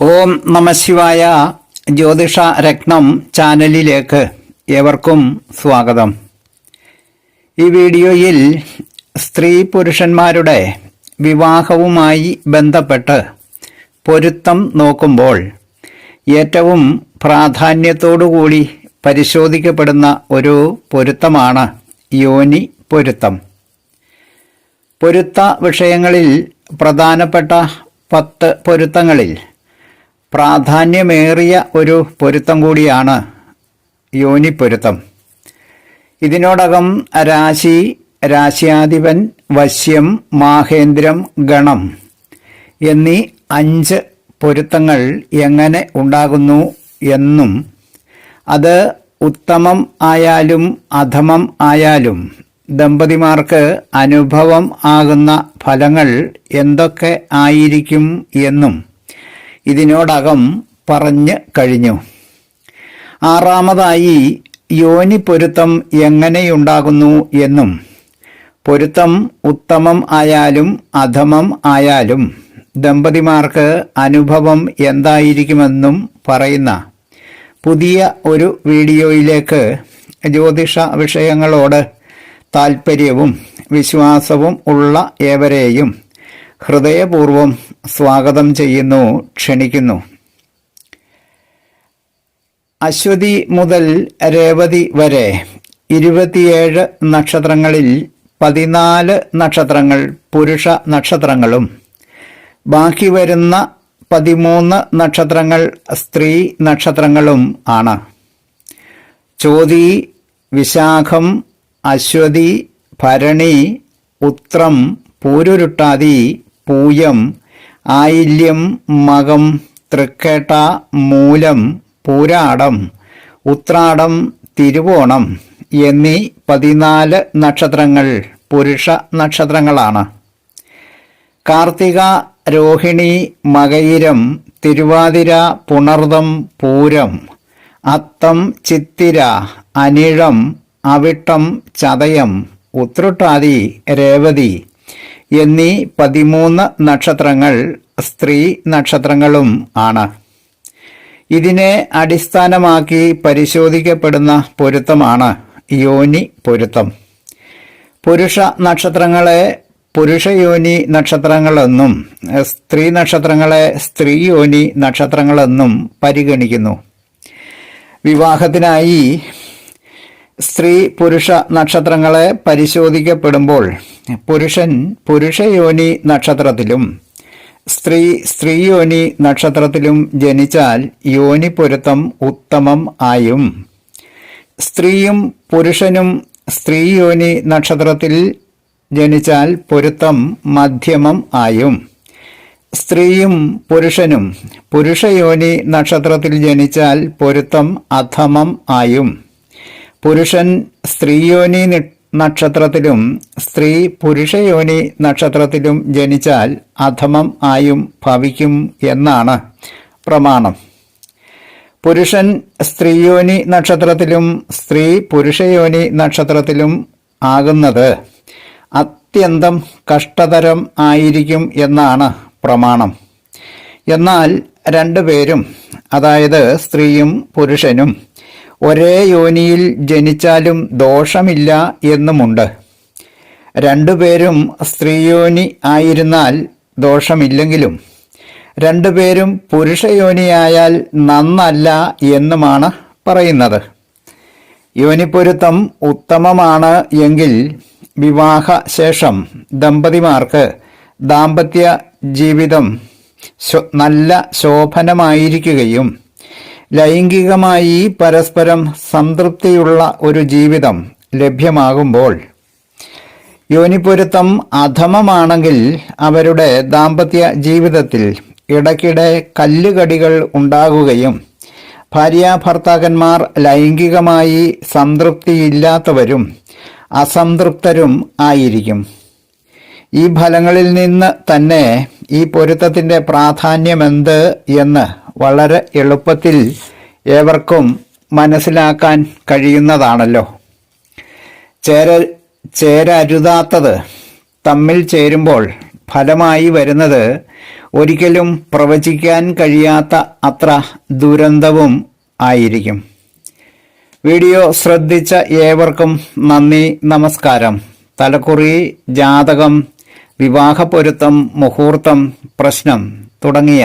ഓം നമശിവായ ജ്യോതിഷ രത്നം ചാനലിലേക്ക് ഏവർക്കും സ്വാഗതം. ഈ വീഡിയോയിൽ സ്ത്രീ പുരുഷന്മാരുടെ വിവാഹവുമായി ബന്ധപ്പെട്ട് പൊരുത്തം നോക്കുമ്പോൾ ഏറ്റവും പ്രാധാന്യത്തോടുകൂടി പരിശോധിക്കപ്പെടുന്ന ഒരു പൊരുത്തമാണ് യോനി പൊരുത്തം. പൊരുത്ത വിഷയങ്ങളിൽ പ്രധാനപ്പെട്ട പത്ത് പൊരുത്തങ്ങളിൽ പ്രാധാന്യമേറിയ ഒരു പൊരുത്തം കൂടിയാണ് യോനിപ്പൊരുത്തം. ഇതിനോടകം രാശി രാശ്യാധിപൻ വശ്യം മാഹേന്ദ്രം ഗണം എന്നീ അഞ്ച് പൊരുത്തങ്ങൾ എങ്ങനെ ഉണ്ടാകുന്നു എന്നും അത് ഉത്തമം ആയാലും അധമം ആയാലും ദമ്പതിമാർക്ക് അനുഭവം ആകുന്ന ഫലങ്ങൾ എന്തൊക്കെ ആയിരിക്കും എന്നും ഇതിനോടകം പറഞ്ഞു കഴിഞ്ഞു. ആറാമതായി യോനി പൊരുത്തം എങ്ങനെയുണ്ടാകുന്നു എന്നും പൊരുത്തം ഉത്തമം ആയാലും അധമം ആയാലും ദമ്പതിമാർക്ക് അനുഭവം എന്തായിരിക്കുമെന്നും പറയുന്ന പുതിയ ഒരു വീഡിയോയിലേക്ക് ജ്യോതിഷ വിഷയങ്ങളോട് താൽപ്പര്യവും വിശ്വാസവും ഉള്ള ഏവരെയും ഹൃദയപൂർവം സ്വാഗതം ചെയ്യുന്നു ക്ഷണിക്കുന്നു. അശ്വതി മുതൽ രേവതി വരെ ഇരുപത്തിയേഴ് നക്ഷത്രങ്ങളിൽ പതിനാല് നക്ഷത്രങ്ങൾ പുരുഷ നക്ഷത്രങ്ങളും ബാക്കി വരുന്ന പതിമൂന്ന് നക്ഷത്രങ്ങൾ സ്ത്രീ നക്ഷത്രങ്ങളും ആണ്. ചോതി വിശാഖം അശ്വതി ഭരണി ഉത്രം പൂരുരുട്ടാതി പൂയം ആയില്യം മകം തൃക്കേട്ട മൂലം പൂരാടം ഉത്രാടം തിരുവോണം എന്നീ പതിനാല് നക്ഷത്രങ്ങൾ പുരുഷ നക്ഷത്രങ്ങളാണ്. കാർത്തിക രോഹിണി മകയിരം തിരുവാതിര പുണർദം പൂരം അത്തം ചിത്തിര അനിഴം അവിട്ടം ചതയം ഉത്രട്ടാതി രേവതി എന്നീ പതിമൂന്ന് നക്ഷത്രങ്ങൾ സ്ത്രീ നക്ഷത്രങ്ങളും ആണ്. ഇതിനെ അടിസ്ഥാനമാക്കി പരിശോധിക്കപ്പെടുന്ന പൊരുത്തമാണ് യോനി പൊരുത്തം. പുരുഷ നക്ഷത്രങ്ങളെ പുരുഷ യോനി നക്ഷത്രങ്ങളെന്നും സ്ത്രീ നക്ഷത്രങ്ങളെ സ്ത്രീ യോനി നക്ഷത്രങ്ങളെന്നും പരിഗണിക്കുന്നു. വിവാഹത്തിനായി സ്ത്രീ പുരുഷ നക്ഷത്രങ്ങളെ പരിശോധിക്കപ്പെടുമ്പോൾ പുരുഷൻ പുരുഷയോനി നക്ഷത്രത്തിലും സ്ത്രീ സ്ത്രീയോനി നക്ഷത്രത്തിലും ജനിച്ചാൽ യോനി പൊരുത്തം ഉത്തമം ആയും. സ്ത്രീയും പുരുഷനും സ്ത്രീയോനി നക്ഷത്രത്തിൽ ജനിച്ചാൽ പൊരുത്തം മധ്യമം ആയും. സ്ത്രീയും പുരുഷനും പുരുഷയോനി നക്ഷത്രത്തിൽ ജനിച്ചാൽ പൊരുത്തം അധമം ആയും. പുരുഷൻ സ്ത്രീയോനി നക്ഷത്രത്തിലും സ്ത്രീ പുരുഷയോനി നക്ഷത്രത്തിലും ജനിച്ചാൽ അധമം ആയും ഭവിക്കും എന്നാണ് പ്രമാണം. പുരുഷൻ സ്ത്രീയോനി നക്ഷത്രത്തിലും സ്ത്രീ പുരുഷയോനി നക്ഷത്രത്തിലും ആകുന്നത് അത്യന്തം കഷ്ടതരം ആയിരിക്കും എന്നാണ് പ്രമാണം. എന്നാൽ രണ്ടുപേരും അതായത് സ്ത്രീയും പുരുഷനും ഒരേ യോനിയിൽ ജനിച്ചാലും ദോഷമില്ല എന്നുമുണ്ട്. രണ്ടുപേരും സ്ത്രീയോനി ആയിരുന്നാൽ ദോഷമില്ലെങ്കിലും രണ്ടുപേരും പുരുഷയോനിയായാൽ നന്നല്ല എന്നുമാണ് പറയുന്നത്. യോനിപ്പൊരുത്തം ഉത്തമമാണ് എങ്കിൽ വിവാഹ ശേഷം ദമ്പതിമാർക്ക് ദാമ്പത്യ ജീവിതം നല്ല ശോഭനമായിരിക്കുകയും ലൈംഗികമായി പരസ്പരം സംതൃപ്തിയുള്ള ഒരു ജീവിതം ലഭ്യമാകുമ്പോൾ യോനിപ്പൊരുത്തം അധമമാണെങ്കിൽ അവരുടെ ദാമ്പത്യ ജീവിതത്തിൽ ഇടയ്ക്കിടെ കല്ലുകടികൾ ഉണ്ടാകുകയും ഭാര്യാഭർത്താക്കന്മാർ ലൈംഗികമായി സംതൃപ്തിയില്ലാത്തവരും അസംതൃപ്തരും ആയിരിക്കും. ഈ ഫലങ്ങളിൽ നിന്ന് തന്നെ ഈ പൊരുത്തത്തിന്റെ പ്രാധാന്യമെന്ത് എന്ന് വളരെ എളുപ്പത്തിൽ ഏവർക്കും മനസ്സിലാക്കാൻ കഴിയുന്നതാണല്ലോ. ചേര ചേരരുതാത്തത് തമ്മിൽ ചേരുമ്പോൾ ഫലമായി വരുന്നത് ഒരിക്കലും പ്രവചിക്കാൻ കഴിയാത്ത അത്ര ദുരന്തവും ആയിരിക്കും. വീഡിയോ ശ്രദ്ധിച്ച ഏവർക്കും നന്ദി നമസ്കാരം. തലക്കുറി ജാതകം വിവാഹപ്പൊരുത്തം മുഹൂർത്തം പ്രശ്നം തുടങ്ങിയ